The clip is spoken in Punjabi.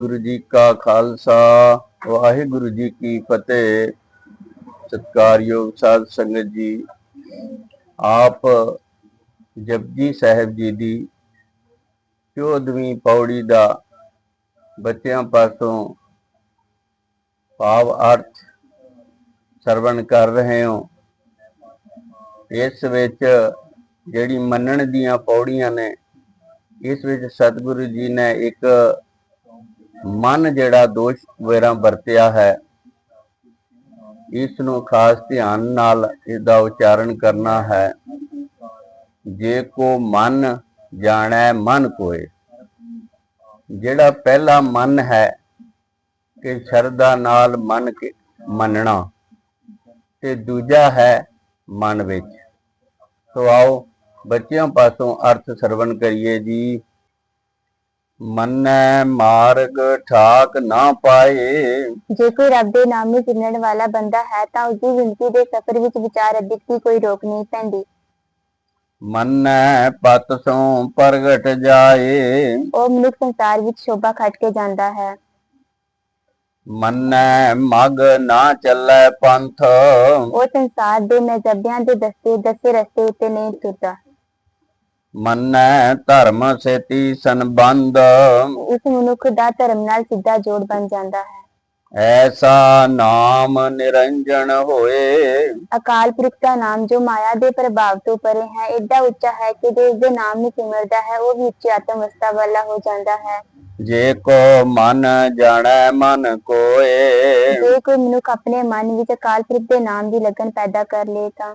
ਗੁਰੂ ਜੀ ਕਾ ਖਾਲਸਾ, ਵਾਹਿਗੁਰੂ ਜੀ ਕੀ ਫਤਿਹ। ਸਤਿਕਾਰਯੋਗ ਸਾਧ ਸੰਗਤ ਜੀ, ਆਪ ਜਪਜੀ ਸਾਹਿਬ ਜੀ ਦੀ 14ਵੀਂ ਪੌੜੀ ਦਾ ਬੱਚਿਆਂ ਪਾਸੋਂ ਭਾਵ ਅਰਥ ਸਰਵਣ ਕਰ ਰਹੇ ਹੋ। ਇਸ ਵਿੱਚ ਜਿਹੜੀ ਮੰਨਣ ਦੀਆਂ ਪੌੜੀਆਂ ਨੇ, ਇਸ ਵਿੱਚ ਸਤਿਗੁਰੂ ਜੀ ਨੇ ਇੱਕ ਮਨ ਜਿਹੜਾ ਦੋਸ਼ ਵਗੈਰਾ ਵਰਤਿਆ ਹੈ, ਇਸ ਨੂੰ ਖਾਸ ਧਿਆਨ ਨਾਲ ਇਸ ਉਚਾਰਨ ਕਰਨਾ ਹੈ। ਜੇ ਕੋ ਮਨ ਜਾਣੈ, ਮਨ ਕੋਏ। ਜਿਹੜਾ ਪਹਿਲਾ ਮਨ ਹੈ, ਕਿ ਸ਼ਰਧਾ ਨਾਲ ਮਨ ਕੇ ਮੰਨਣਾ। ਤੇ ਦੂਜਾ ਹੈ, ਮਨ ਵਿੱਚ। ਸੋ ਆਓ ਬੱਚਿਆਂ ਪਾਸੋਂ ਅਰਥ ਸਰਵਣ ਕਰੀਏ ਜੀ। ਮੰਨੈ ਮਾਰਗ ਠਾਕ ਨਾ ਪਾਏ। ਜੇ ਕੋਈ ਰੱਬ ਦੇ ਨਾਮ ਨੂੰ ਚਿੰਨਣ ਵਾਲਾ ਬੰਦਾ ਹੈ ਤਾਂ ਉਸ ਦੀ ਜ਼ਿੰਦਗੀ ਦੇ ਸਫ਼ਰ ਵਿੱਚ ਵਿਚਾਰ ਅਦਿਕ ਦੀ ਕੋਈ ਰੋਕ ਨਹੀਂ ਪੈਂਦੀ। ਮੰਨੈ ਪਤ ਸੋਂ ਪ੍ਰਗਟ ਜਾਏ। ਉਹ ਮਨੁੱਖ ਸੰਸਾਰ ਵਿੱਚ ਸ਼ੋਭਾ ਖੱਟ ਕੇ ਜਾਂਦਾ ਹੈ। ਮੰਨੈ ਮਗ ਨਾ ਚੱਲੈ ਪੰਥ। ਉਹ ਸੰਸਾਰ ਦੇ ਮਜ਼ਹਬਿਆਂ ਦੇ ਦਸਤੇ ਦੱਸੇ ਰਸਤੇ ਉੱਤੇ ਨਹੀਂ ਤੁਰਦਾ। ਮੰਨੈ ਧਰਮ ਸੇਤੀ ਸੰਬੰਧ। ਉਸ ਮਨੁੱਖ ਦਾ ਧਰਮ ਨਾਲ ਸਿੱਧਾ ਜੋੜ ਬਣ ਜਾਂਦਾ ਹੈ। ਐਸਾ ਨਾਮ ਨਿਰੰਜਨ ਹੋਏ। ਅਕਾਲ ਪੁਰਖ ਦਾ ਨਾਮ ਜੋ ਮਾਇਆ ਦੇ ਪ੍ਰਭਾਵ ਤੋਂ ਪਰੇ ਹੈ ਏਡਾ ਉੱਚਾ ਹੈ ਕਿ ਜੋ ਉਸ ਦੇ ਨਾਮ ਨੂੰ ਸਿਮਰਦਾ ਹੈ ਉਹ ਵੀ ਉੱਚੀ ਆਤਮ ਅਵਸਥਾ ਵਾਲਾ ਹੋ ਜਾਂਦਾ ਹੈ। ਜੇ ਕੋ ਮਨ ਜਾਣੈ ਮਨ ਕੋਏ। ਜੇ ਕੋਈ ਮਨੁੱਖ ਆਪਣੇ ਮਨ ਵਿੱਚ ਅਕਾਲ ਪੁਰਖ ਦੇ ਨਾਮ ਦੀ ਲਗਨ ਪੈਦਾ ਕਰ ਲੇ ਤਾਂ